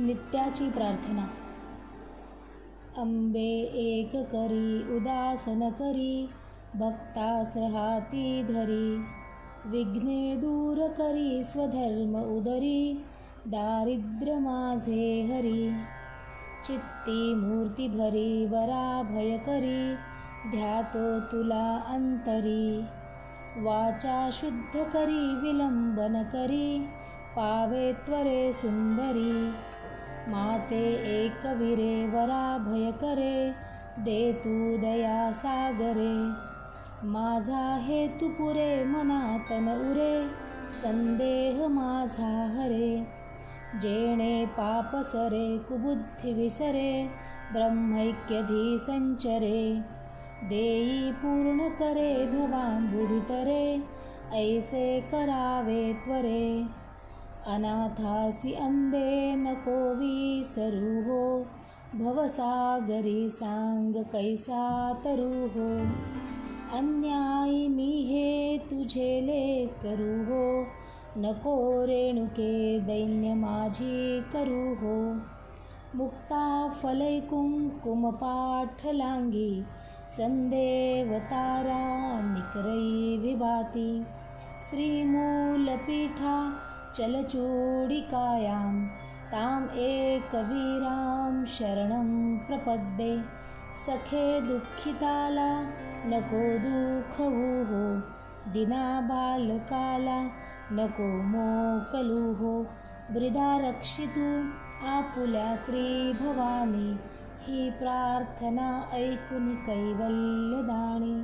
नित्याची प्रार्थना. अंबे एक करी उदासन करी भक्तास हाती धरी. विघ्ने दूर करी स्वधर्म उदरी दारिद्र्य माझे हरी. चित्ती मूर्ती भरी वरा भय करी ध्यातो तुला अंतरी. वाचा शुद्ध करी विलंबन करी पावे त्वरे सुंदरी. माते एकवीरे वरा भय करे दे तू दया सागरे. माझा हेतू पुरे मनातन उरे संदेह माझा हरे. जेणे पाप सरे कुबुद्धी विसरे ब्रह्मैक्यधी संचरे. देई पूर्ण करे भवांबुधितरे ऐसे करावे त्वरे. अनाथासि अम्बे न कोवि सरुहो कोविसरुः भवसागरीसाङ्गकैसातरुः अन्यायिमिहे तु झेले करुहो नको रेणुके दैन्यमाझी करुहो। मुक्ता फलैकुङ्कुमपाठलाङ्गी सन्देवतारा सन्देवातारानिकरै विभाति। श्रीमूलपीठा चलचूडिकायां ताम् एकवीरां शरणं प्रपद्ये। सखे दुःखिताला नको दुःखवू दिना बालकाला नको मोकलू वृदा रक्षितू आपुल्या श्री भवानी। ही प्रार्थना ऐकून कैवल्यदाणी